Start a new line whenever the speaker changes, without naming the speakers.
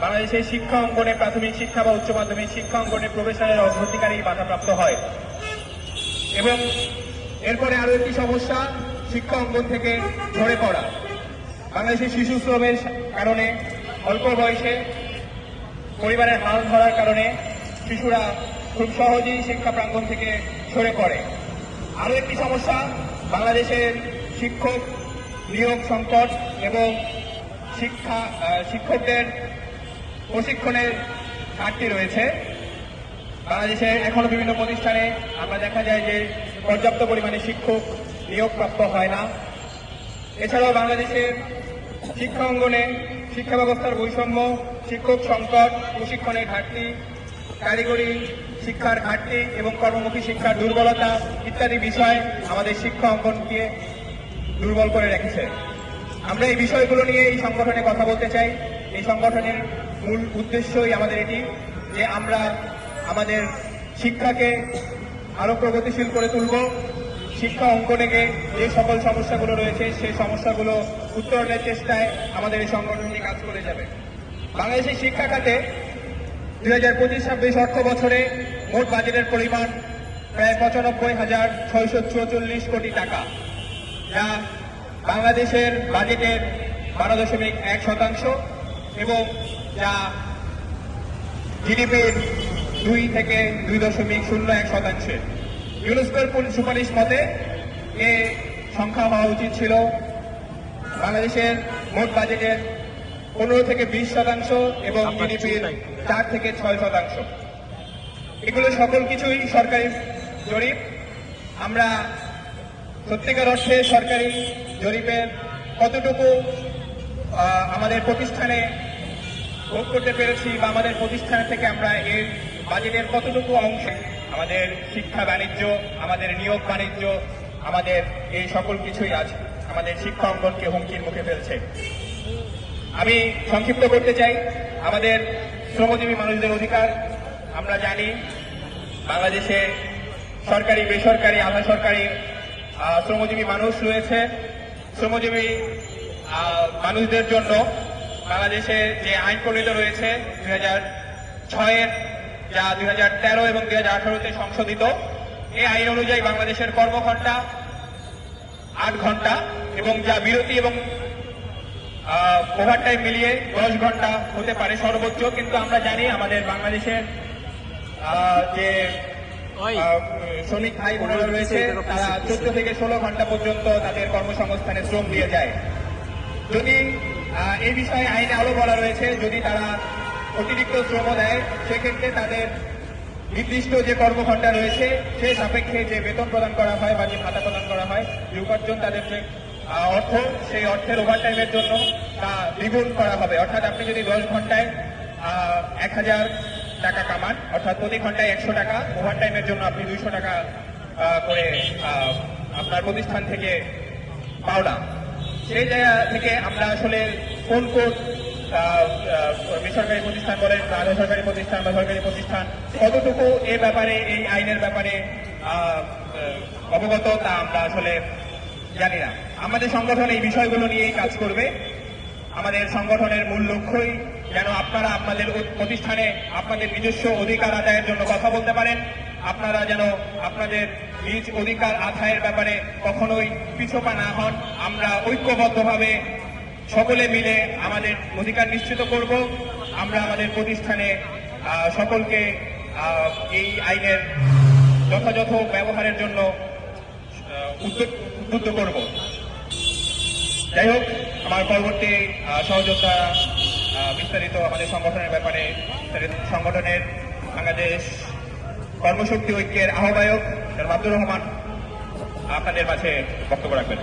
বাংলাদেশের শিক্ষা অঙ্গনে প্রাথমিক শিক্ষা বা উচ্চ মাধ্যমিক শিক্ষা অঙ্গনে প্রবেশের অগ্রাধিকারই বাধাপ্রাপ্ত হয়। এবং এরপরে আরও একটি সমস্যা, শিক্ষা অঙ্গন থেকে ঝরে পড়া। বাংলাদেশের শিশু শ্রমের কারণে অল্প বয়সে পরিবারের হাল ধরার কারণে শিশুরা খুব সহজেই শিক্ষা প্রাঙ্গণ থেকে সরে পড়ে। আরও একটি সমস্যা, বাংলাদেশের শিক্ষক নিয়োগ সংকট এবং শিক্ষা শিক্ষকদের প্রশিক্ষণের ঘাটতি রয়েছে। বাংলাদেশে এখনও বিভিন্ন প্রতিষ্ঠানে আমরা দেখা যায় যে পর্যাপ্ত পরিমাণে শিক্ষক নিয়োগপ্রাপ্ত হয় না। এছাড়াও বাংলাদেশের শিক্ষা অঙ্গনে শিক্ষা ব্যবস্থার বৈষম্য, শিক্ষক সংকট, প্রশিক্ষণের ঘাটতি, কারিগরি শিক্ষার ঘাটতি এবং কর্মমুখী শিক্ষার দুর্বলতা ইত্যাদি বিষয় আমাদের শিক্ষা অঙ্গনকে দুর্বল করে রেখেছে। আমরা এই বিষয়গুলো নিয়ে এই সংগঠনে কথা বলতে চাই। এই সংগঠনের মূল উদ্দেশ্যই আমাদের এটি, যে আমরা আমাদের শিক্ষাকে আরও প্রগতিশীল করে তুলব। শিক্ষা অঙ্গনে যে সকল সমস্যাগুলো রয়েছে, সেই সমস্যাগুলো উত্তরণের চেষ্টায় আমাদের এই সংগঠনটি কাজ করে যাবে। বাংলাদেশের শিক্ষা খাতে দুই হাজার পঁচিশ ছাব্বিশ অর্থ বছরে মোট বাজেটের পরিমাণ প্রায় পঁচানব্বই হাজার ছয়শো চুয়াচল্লিশ কোটি টাকা, যা বাংলাদেশের বাজেটের বারো দশমিক এক শতাংশ। এবং যা জিডিপির দুই থেকে দুই দশমিক শূন্য এক শতাংশে। ইউনেস্কোর সুপারিশ মতে এ সংখ্যা হওয়া উচিত ছিল বাংলাদেশের মোট বাজেটের পনেরো থেকে বিশ শতাংশ এবং জিডিপির চার থেকে ছয় শতাংশ। এগুলো সকল কিছুই সরকারি জরিপ। আমরা সত্যিকার অর্থে সরকারি জরিপের কতটুকু আমাদের প্রতিষ্ঠানে ভোগ করতে পেরেছি বা আমাদের প্রতিষ্ঠান থেকে আমরা এর বাজেটের কতটুকু অংশে আমাদের শিক্ষা বাণিজ্য, আমাদের নিয়োগ বাণিজ্য, আমাদের এই সকল কিছুই আজ আমাদের শিক্ষা অঙ্গনকে হুমকির মুখে ফেলছে। আমি সংক্ষিপ্ত করতে চাই। আমাদের শ্রমজীবী মানুষদের অধিকার, আমরা জানি বাংলাদেশে সরকারি, বেসরকারি আধা সরকারি শ্রমজীবী মানুষ রয়েছে। শ্রমজীবী মানুষদের জন্য বাংলাদেশে যে আইন প্রণীত রয়েছে দুই হাজার ছয়ের যা দুই হাজার তেরো এবং দুই হাজার আঠারোতে সংশোধিত এই আইন অনুযায়ী বাংলাদেশের কর্মঘণ্টা আট ঘণ্টা এবং যা বিরতি এবং ওভার টাইম মিলিয়ে দশ ঘণ্টা হতে পারে সর্বোচ্চ কিন্তু আমরা জানি আমাদের বাংলাদেশের যে শ্রমিক ভাই বোনেরা রয়েছে তারা চোদ্দ থেকে ষোলো ঘণ্টা পর্যন্ত তাদের কর্মসংস্থানে শ্রম দিয়ে যায়। যদি এই বিষয়ে আইনে আলো বলা রয়েছে, যদি তারা অতিরিক্ত শ্রম দেয়, সেক্ষেত্রে তাদের নির্দিষ্ট যে কর্মঘণ্টা রয়েছে সে সাপেক্ষে যে বেতন প্রদান করা হয় বা যে ভাতা প্রদান করা হয়, যে উপার্জন তাদের যে অর্থ, সেই অর্থের ওভারটাইমের জন্য তা দ্বিগুণ করা হবে। অর্থাৎ আপনি যদি দশ ঘন্টায় এক হাজার টাকা কামান, অর্থাৎ প্রতি ঘন্টায় একশো টাকা ওভারটাইমের জন্য আপনি দুইশো টাকা করে আপনার প্রতিষ্ঠান থেকে পাওনা। সেই জায়গা থেকে আমরা আসলে কোন কোন বেসরকারি প্রতিষ্ঠান বলেন বা আধা সরকারি প্রতিষ্ঠান বা সরকারি প্রতিষ্ঠান, কতটুকু এ ব্যাপারে, এই আইনের ব্যাপারে অবগত তা আমরা আসলে জানি না। আমাদের সংগঠন এই বিষয়গুলো নিয়েই কাজ করবে। আমাদের সংগঠনের মূল লক্ষ্যই যেন আপনারা আপনাদের প্রতিষ্ঠানে আপনাদের নিজস্ব অধিকার আদায়ের জন্য কথা বলতে পারেন। আপনারা যেন আপনাদের নিজ অধিকার আদায়ের ব্যাপারে কখনোই পিছপা না হন। আমরা ঐক্যবদ্ধভাবে সকলে মিলে আমাদের অধিকার নিশ্চিত করব। আমরা আমাদের প্রতিষ্ঠানে সকলকে এই আইনের যথাযথ ব্যবহারের জন্য উদ্বুদ্ধ করব। যাই হোক, আমার পরবর্তী সহযোগিতা বিস্তারিত আমাদের সংগঠনের ব্যাপারে সংগঠনের বাংলাদেশ কর্মশক্তি ঐক্যের আহ্বায়ক আব্দুর রহমান আপনাদের মাঝে বক্তব্য রাখবেন।